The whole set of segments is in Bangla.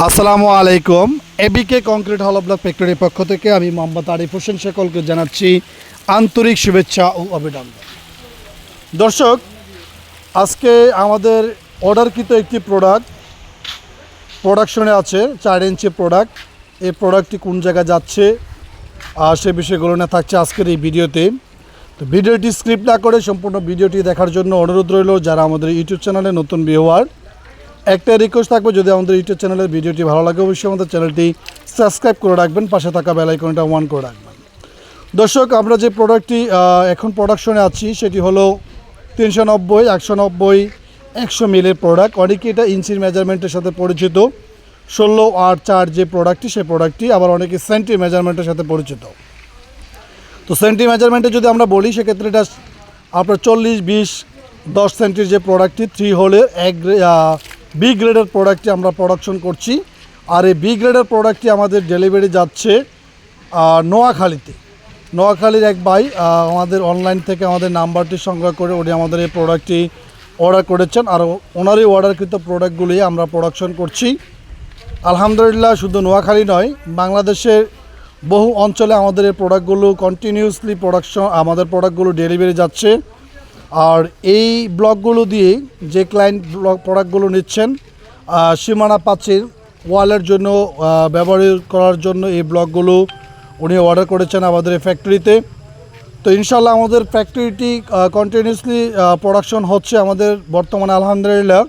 আসসালামু আলাইকুম। এবিকে কংক্রিট হল ব্লক ফ্যাক্টরির পক্ষ থেকে আমি মোহাম্মদ আরিফ হোসেন সকলকে জানাচ্ছি আন্তরিক শুভেচ্ছা ও অভিনন্দন। দর্শক, আজকে আমাদের অর্ডারকৃত একটি প্রোডাক্ট প্রোডাকশনে আছে, চার ইঞ্চি প্রোডাক্ট এই প্রোডাক্টটি কোন জায়গায় যাচ্ছে, আর সে বিষয়গুলো না থাকছে আজকের এই ভিডিওতে। তো ভিডিওটি স্ক্রিপ্ট না করে সম্পূর্ণ ভিডিওটি দেখার জন্য অনুরোধ রইল, যারা আমাদের ইউটিউব চ্যানেলে নতুন ভিউয়ার একটা রিকোয়েস্ট থাকবে, যদি আমাদের ইউটিউব চ্যানেলের ভিডিওটি ভালো লাগে, অবশ্যই আমাদের চ্যানেলটি সাবস্ক্রাইব করে রাখবেন, পাশে থাকা বেল আইকনটা অন করে রাখবেন। দর্শক, আমরা যে প্রোডাক্টটি এখন প্রোডাকশনে আছি, সেটি হলো তিনশো নব্বই, একশো নব্বই, একশো মিলের প্রোডাক্ট অনেকে এটা ইঞ্চির মেজারমেন্টের সাথে পরিচিত। ষোলো আর চার যে প্রোডাক্টটি সেই প্রোডাক্টটি আবার অনেকে সেন্টি মেজারমেন্টের সাথে পরিচিত। তো সেন্টি মেজারমেন্টে যদি আমরা বলি, সেক্ষেত্রে এটা আপনার চল্লিশ, বিশ, দশ সেন্টির যে প্রোডাক্টটি থ্রি হোলের এক বি গ্রেডের প্রোডাক্টটি আমরা প্রোডাকশন করছি। আর এই বি গ্রেডের প্রোডাক্টটি আমাদের ডেলিভারি যাচ্ছে নোয়াখালীতে। নোয়াখালীর এক ভাই আমাদের অনলাইন থেকে আমাদের নাম্বারটি সংগ্রহ করে উনি আমাদের এই প্রোডাক্টটি অর্ডার করেছেন। আর ওনারই অর্ডারকৃত প্রোডাক্টগুলি আমরা প্রোডাকশন করছি। আলহামদুলিল্লাহ, শুধু নোয়াখালী নয়, বাংলাদেশের বহু অঞ্চলে আমাদের এই প্রোডাক্টগুলো কন্টিনিউসলি প্রোডাকশন আমাদের প্রোডাক্টগুলো ডেলিভারি যাচ্ছে। আর এই ব্লকগুলো দিয়ে যে ক্লায়েন্ট ব্লক প্রোডাক্টগুলো নিচ্ছেন সীমানা পাচ্ছির ওয়ালের জন্য ব্যবহার করার জন্য এই ব্লকগুলো উনি অর্ডার করেছেন আমাদের ফ্যাক্টরিতে তো ইনশাল্লাহ আমাদের ফ্যাক্টরিটি কন্টিনিউসলি প্রোডাকশন হচ্ছে আমাদের বর্তমানে, আলহামদুলিল্লাহ।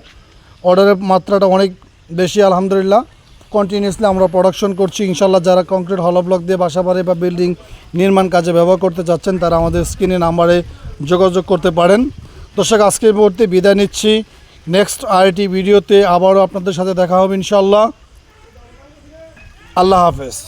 অর্ডারের মাত্রাটা অনেক বেশি, আলহামদুলিল্লাহ। কন্টিনিউসলি আমরা প্রোডাকশন করছি। ইনশাল্লাহ যারা কংক্রিট হল ব্লক দিয়ে বাসা বাড়ি বা বিল্ডিং নির্মাণ কাজে ব্যবহার করতে চাচ্ছেন, তারা আমাদের স্ক্রিনে নাম্বারে যোগাযোগ করতে পারেন। দর্শক, আজকের মুহূর্তে বিদায় নিচ্ছি। নেক্সট আইটি ভিডিওতে আবারও আপনাদের সাথে দেখা হবে ইনশাল্লাহ আল্লাহ হাফেজ।